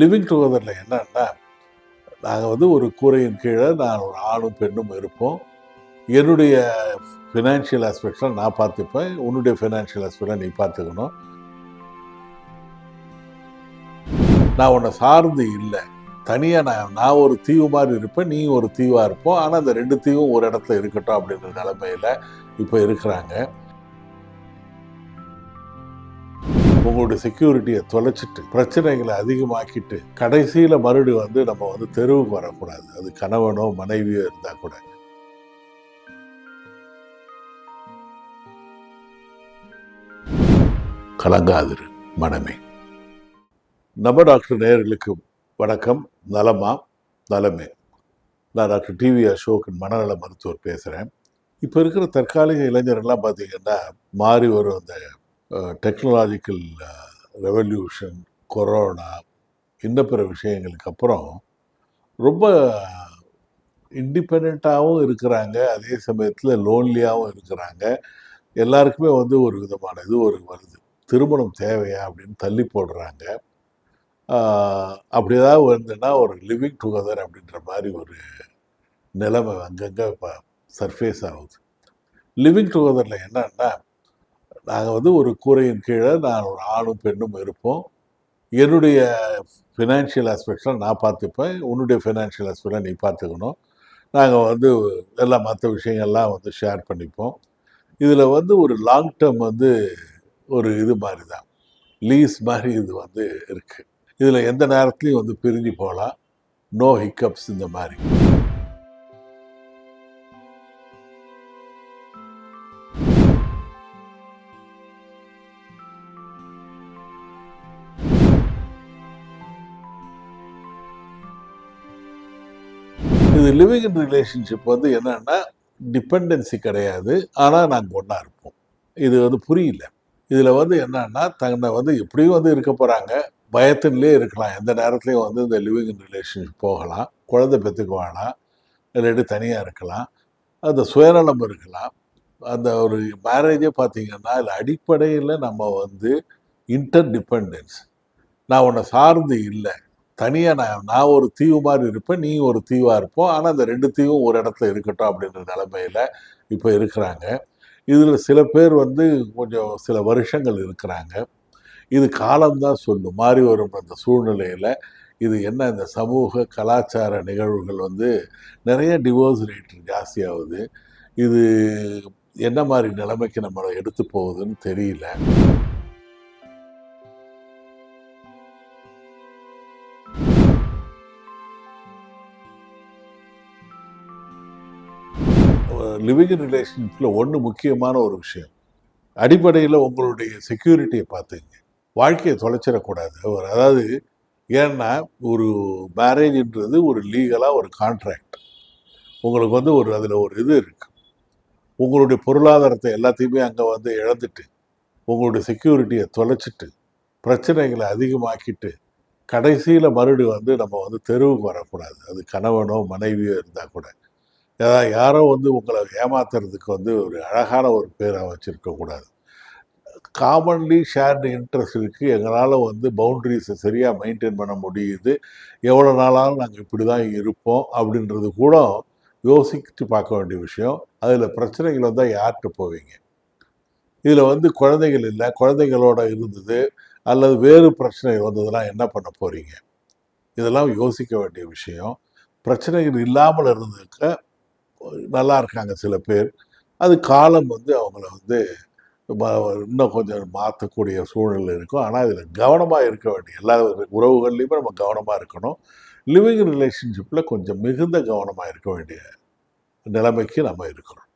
Living டுகெதரில் என்னன்னா நாங்கள் வந்து ஒரு கூரையின் கீழே நான் ஒரு ஆணும் பெண்ணும் இருப்போம். என்னுடைய ஃபினான்ஷியல் ஆஸ்பெக்ட்ஸில் நான் பார்த்துப்பேன். உன்னுடைய ஃபினான்ஷியல் ஆஸ்பெக்டில் நீ பார்த்துக்கணும். நான் உன்னை சார்ந்து இல்லை. தனியாக நான் நான் ஒரு தீவு மாதிரி இருப்பேன் நீ ஒரு தீவாக இருப்போம். ஆனால் அந்த ரெண்டு தீவும் ஒரு இடத்துல இருக்கட்டும் அப்படின்ற நிலைமையில் இப்போ இருக்கிறாங்க. உங்களுடைய செக்யூரிட்டியை தொலைச்சிட்டு பிரச்சனைகளை அதிகமாக்கிட்டு கடைசியில் மறுபடி வந்து நம்ம வந்து தெருவுக்கு வரக்கூடாது. அது கணவனோ மனைவியோ இருந்தால் கூட. கலங்காதிரு மனமே. நம்ம டாக்டர் நேயர்களுக்கு வணக்கம். நலமா? நலமே. நான் டாக்டர் டிவி அசோகன் மனநல மருத்துவர் பேசுகிறேன் இப்போ இருக்கிற தற்காலிக இளைஞர்கள்லாம் பார்த்தீங்கன்னா மாறி வரும் அந்த டெக்னாலஜிக்கல் ரெவல்யூஷன் கொரோனா இந்த பிற விஷயங்களுக்கு அப்புறம் ரொம்ப இண்டிபெண்ட்டாகவும் இருக்கிறாங்க. அதே சமயத்தில் லோன்லியாகவும் இருக்கிறாங்க. எல்லாருக்குமே வந்து ஒரு விதமான இது ஒரு வருது. திருமணம் தேவையா அப்படின்னு தள்ளி போடுறாங்க. அப்படி ஏதாவது வந்துன்னா ஒரு லிவிங் டுகெதர் அப்படின்ற மாதிரி ஒரு நிலைமை அங்கங்கே இப்போ சர்ஃபேஸ் ஆகுது. லிவிங் டுகெதரில் என்னன்னா நாங்கள் வந்து ஒரு கூரையின் கீழே நான் ஒரு ஆணும் பெண்ணும் இருப்போம். என்னுடைய ஃபினான்ஷியல் ஆஸ்பெக்ட்ஸில் நான் பார்த்துப்பேன். உன்னுடைய ஃபினான்ஷியல் ஆஸ்பெக்டாக நீ பார்த்துக்கணும். நாங்கள் வந்து எல்லா மற்ற விஷயங்கள்லாம் வந்து ஷேர் பண்ணிப்போம். இதில் வந்து ஒரு லாங் டேர்ம் வந்து ஒரு இது மாதிரி தான் லீஸ் மாதிரி இது வந்து இருக்குது இதில் எந்த நேரத்துலையும் வந்து பிரிஞ்சு போகலாம். நோ ஹிக்கப்ஸ் இந்த மாதிரி. லிவிங் இன் ரிலேஷன்ஷிப் வந்து என்னன்னா டிபெண்டன்சி கிடையாது. ஆனால் நாங்கள் ஒன்றா இருப்போம். இது வந்து புரியல. இதில் வந்து என்னன்னா தன்னை வந்து எப்படியும் வந்து இருக்க போகிறாங்க பயத்திலே இருக்கலாம். எந்த நேரத்துலையும் வந்து இந்த லிவிங் இன் ரிலேஷன்ஷிப் போகலாம். குழந்தை பெற்றுக்க வேணாம் இல்லாட்டி தனியாக இருக்கலாம். அந்த சுயநலம் இருக்கலாம். அந்த ஒரு மேரேஜே பார்த்தீங்கன்னா அதில் அடிப்படையில் நம்ம வந்து இன்டர் டிபெண்டன்ஸ் நான் உன்னை சார்ந்து இல்லை. தனியாக நான் நான் ஒரு தீவு மாதிரி இருப்பேன் நீ ஒரு தீவாக இருப்போம். ஆனால் அந்த ரெண்டு தீவும் ஒரு இடத்துல இருக்கட்டும் அப்படின்ற நிலைமையில் இப்போ இருக்கிறாங்க. இதில் சில பேர் வந்து கொஞ்சம் சில வருஷங்கள் இருக்கிறாங்க. இது காலம்தான் சொல்லும். மாறி வரும் அந்த சூழ்நிலையில் இது என்ன இந்த சமூக கலாச்சார நிகழ்வுகள் வந்து நிறைய டிவோர்ஸ் ரேட் ஜாஸ்தியாகுது. இது என்ன மாதிரி நிலைமைக்கு நம்மளை எடுத்து போகுதுன்னு தெரியல. லிவிங் ரிலேஷன்ஷிப்பில் ஒன்று முக்கியமான ஒரு விஷயம். அடிப்படையில் உங்களுடைய செக்யூரிட்டியை பார்த்துங்க. வாழ்க்கையை தொலைச்சிடக்கூடாது. ஒரு அதாவது ஏன்னா ஒரு மேரேஜ்ன்றது ஒரு லீகலாக ஒரு கான்ட்ராக்ட் உங்களுக்கு வந்து ஒரு அதில் ஒரு இது இருக்குது உங்களுடைய பொருளாதாரத்தை எல்லாத்தையுமே அங்கே வந்து இழந்துட்டு உங்களுடைய செக்யூரிட்டியை தொலைச்சிட்டு பிரச்சனைகளை அதிகமாக்கிட்டு கடைசியில் மறுபடியும் வந்து நம்ம வந்து தெருவுக்கு வரக்கூடாது. அது கணவனோ மனைவியோ இருந்தால் கூட. ஏதாவது யாரோ வந்து உங்களை ஏமாத்துறதுக்கு வந்து ஒரு அழகான ஒரு பேரை வச்சுருக்கக்கூடாது காமன்லி ஷேர்டு இன்ட்ரெஸ்ட் இருக்குது எங்களால் வந்து பவுண்ட்ரிஸை சரியாக மெயின்டைன் பண்ண முடியுது. எவ்வளோ நாளாலும் நாங்கள் இப்படி தான் இருப்போம் அப்படின்றது கூட யோசித்து பார்க்க வேண்டிய விஷயம். அதில் பிரச்சனைகள் வந்தால் யார்கிட்ட போவீங்க? இதில் வந்து குழந்தைகள் இல்லை. குழந்தைகளோட இருந்தது அல்லது வேறு பிரச்சனைகள் வந்ததுன்னா என்ன பண்ண போகிறீங்க இதெல்லாம் யோசிக்க வேண்டிய விஷயம். பிரச்சனைகள் இல்லாமல் இருந்ததுக்கு நல்லா இருக்காங்க சில பேர். அது காலம் வந்து அவங்கள வந்து இன்னும் கொஞ்சம் மாற்றக்கூடிய சூழ்நிலை இருக்கும். ஆனால் இதில் கவனமாக இருக்க வேண்டிய எல்லா உறவுகள்லையுமே நம்ம கவனமாக இருக்கணும். லிவிங் ரிலேஷன்ஷிப்பில் கொஞ்சம் மிகுந்த கவனமாக இருக்க வேண்டிய நிலைமைக்கு நம்ம இருக்கிறோம்.